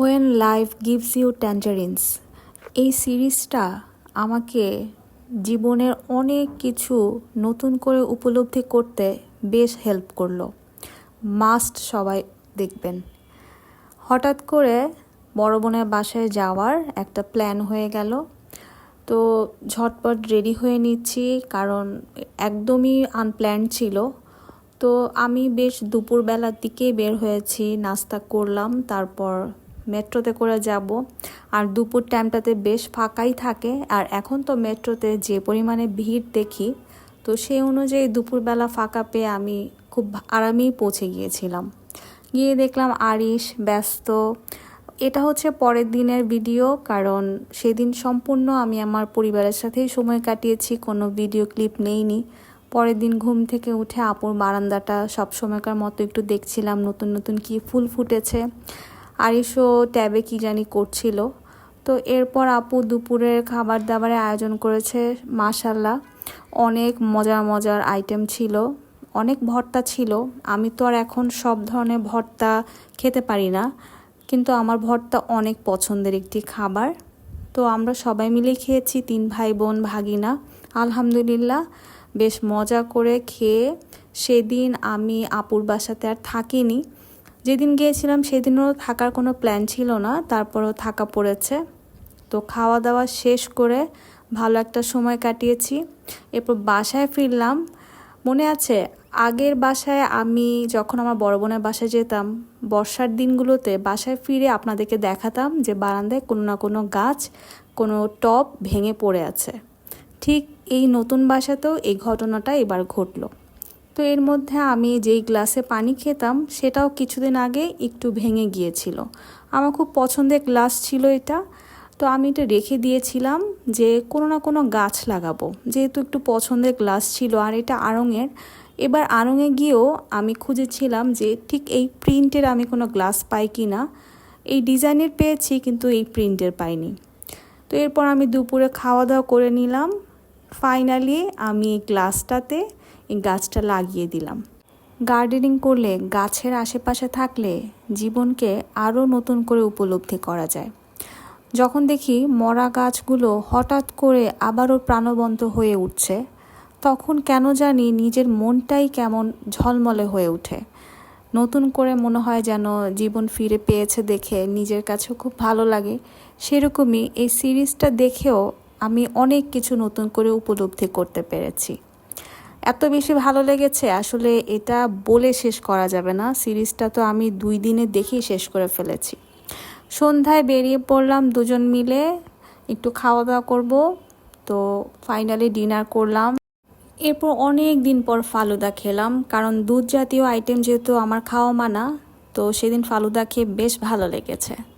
When life gives you tangerines এই সিরিজটা আমাকে জীবনের অনেক কিছু নতুন করে উপলব্ধি করতে বেশ হেল্প করল। মাস্ট সবাই দেখবেন। হঠাৎ করে বড় বোনের বাসায় যাওয়ার একটা প্ল্যান হয়ে গেল। তো ঝটপট রেডি হয়ে নিচ্ছি, কারণ একদমই আনপ্ল্যান ছিল। তো আমি বেশ দুপুরবেলার দিকেই বের হয়েছি, নাস্তা করলাম, তারপর মেট্রোতে করে যাব। আর দুপুর টাইমটাতে বেশ ফাঁকাই থাকে। আর এখন তো মেট্রোতে যে পরিমাণে ভিড় দেখি, তো সেই অনুযায়ী দুপুরবেলা ফাঁকা পেয়ে আমি খুব আরামেই পৌঁছে গিয়েছিলাম। গিয়ে দেখলাম আরিশ ব্যস্ত। এটা হচ্ছে পরের দিনের ভিডিও, কারণ সেদিন সম্পূর্ণ আমি আমার পরিবারের সাথেই সময় কাটিয়েছি, কোনো ভিডিও ক্লিপ নেইনি। পরের দিন ঘুম থেকে উঠে আপুর বারান্দাটা সব সময়কার মতো একটু দেখছিলাম, নতুন নতুন কি ফুল ফুটেছে। আরিশও ট্যাবে কি জানি করছিল। তো এরপর আপু দুপুরের খাবার দাবারের আয়োজন করেছে মাশাল্লাহ অনেক মজার মজার আইটেম ছিল। অনেক ভর্তা ছিল। আমি তো আর এখন সব ধরনের ভর্তা খেতে পারি না। কিন্তু আমার ভর্তা অনেক পছন্দের একটি খাবার। তো আমরা সবাই মিলে খেয়েছি, তিন ভাই বোন ভাগিনা। আলহামদুলিল্লাহ, বেশ মজা করে খেয়ে সেদিন আমি আপুর বাসাতে আর থাকিনি। যেদিন গিয়েছিলাম সেদিনও থাকার কোনো প্ল্যান ছিল না, তারপরও থাকা পড়েছে। তো খাওয়া দাওয়া শেষ করে ভালো একটা সময় কাটিয়েছি। এরপর বাসায় ফিরলাম। মনে আছে, আগের বাসায় আমি যখন আমার বড় বোনের বাসায় যেতাম, বর্ষার দিনগুলোতে বাসায় ফিরে আপনাদেরকে দেখাতাম যে বারান্দায় কোনো না কোনো গাছ, কোনো টব ভেঙে পড়ে আছে। ঠিক এই নতুন বাসাতেও এই ঘটনাটা এবার ঘটলো। তো এর মধ্যে আমি যেই গ্লাসে পানি খেতাম, সেটাও কিছুদিন আগে একটু ভেঙে গিয়েছিল। আমার খুব পছন্দের গ্লাস ছিল এটা। তো আমি এটা রেখে দিয়েছিলাম যে কোনো না কোনো গাছ লাগাবো। যেহেতু একটু পছন্দের গ্লাস ছিল আর এটা আড়ঙের, এবার আড়ঙে গিয়েও আমি খুঁজেছিলাম যে ঠিক এই প্রিন্টের আমি কোনো গ্লাস পাই কি না এই ডিজাইনের পেয়েছি, কিন্তু এই প্রিন্টের পাইনি। তো এরপর আমি দুপুরে খাওয়া দাওয়া করে নিলাম। ফাইনালি আমি এই গ্লাসটাতে এই গাছটা লাগিয়ে দিলাম। গার্ডেনিং করলে, গাছের আশেপাশে থাকলে জীবনকে আরও নতুন করে উপলব্ধি করা যায়। যখন দেখি মরা গাছগুলো হঠাৎ করে আবারও প্রাণবন্ত হয়ে উঠছে, তখন কেন জানি নিজের মনটাই কেমন ঝলমলে হয়ে ওঠে। নতুন করে মনে হয় যেন জীবন ফিরে পেয়েছে দেখে নিজের কাছেও খুব ভালো লাগে। সেরকমই এই সিরিজটা দেখেও আমি অনেক কিছু নতুন করে উপলব্ধি করতে পেরেছি। এত বেশি ভালো লেগেছে, আসলে এটা বলে শেষ করা যাবে না। সিরিজটা তো আমি দুই দিনে দেখেই শেষ করে ফেলেছি। সন্ধ্যায় বেরিয়ে পড়লাম দুজন মিলে, একটু খাওয়া দাওয়া করব, তো ফাইনালি ডিনার করলাম। এরপর অনেক দিন পর ফালুদা খেলাম, কারণ দুধ জাতীয় আইটেম যেহেতু আমার খাওয়া মানা, তো সেদিন ফালুদা খেয়ে বেশ ভালো লেগেছে।